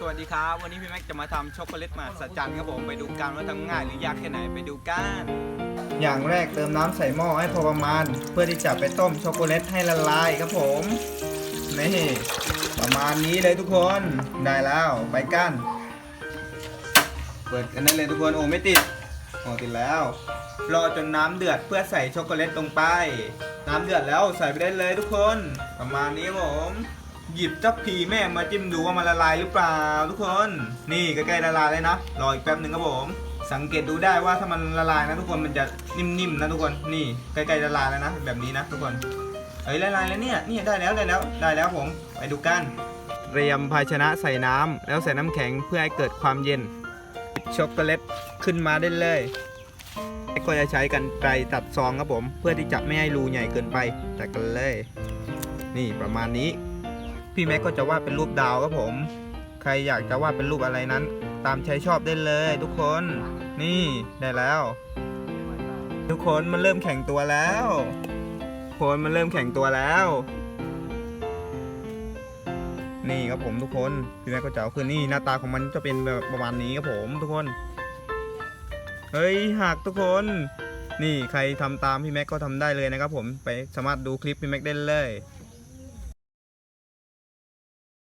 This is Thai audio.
สวัสดีครับ วันนี้พี่แม็กจะมาทำช็อกโกแลตมหัศจรรย์ครับผมไปดูกันว่าทำง่ายหรือยากแค่ไหนไปดูกัน อย่างแรกเติมน้ำใส่หม้อให้พอประมาณ เพื่อที่จะไปต้มช็อกโกแลตให้ละลายครับผมนี่ประมาณนี้เลยทุกคนได้แล้วไปกัน เปิดกันได้เลยทุกคนโอ้ไม่ติดโอ้ติดแล้ว รอจนน้ำเดือดเพื่อใส่ช็อกโกแลตลงไป น้ำเดือดแล้วใส่ไปได้เลยทุกคน ประมาณนี้ครับผม หยิบจับพีแม่มาจิ้มดูว่ามันละลายหรือเปล่า ทุกคน นี่ใกล้ๆละลายเลยนะ รออีกแป๊บหนึ่งครับผม สังเกตดูได้ว่าถ้ามันละลายนะทุกคนมันจะนิ่มๆนะทุกคน นี่ใกล้ๆละลายแล้วนะแบบนี้นะทุกคนเฮ้ยละลายแล้วเนี่ยนี่ได้แล้วได้แล้วได้แล้วผม ไปดูกัน เตรียมภาชนะใส่น้ำแล้วใส่น้ำแข็งเพื่อให้เกิดความเย็น ช็อกโกแลตขึ้นมาได้เลยก็จะใช้กันไกรตัดซองครับผม เพื่อที่จะไม่ให้รูใหญ่เกินไปตัดกันเลย นี่ประมาณนี้ พี่แม็กก็จะวาดเป็นรูปดาวครับผม ใครอยากจะวาดเป็นรูปอะไรนั้น ตามใจชอบได้เลยทุกคน นี่ได้แล้ว ทุกคนมันเริ่มแข็งตัวแล้วคนมันเริ่มแข็งตัวแล้ว นี่ครับผมทุกคนพี่แม็กก็จะเอาขึ้นนี่หน้าตาของมันจะเป็นแบบประมาณนี้ครับผมทุกคนเฮ้ยหักทุกคน นี่ใครทำตามพี่แม็กก็ทำได้เลยนะครับผมไปสามารถดูคลิปพี่แม็กได้เลย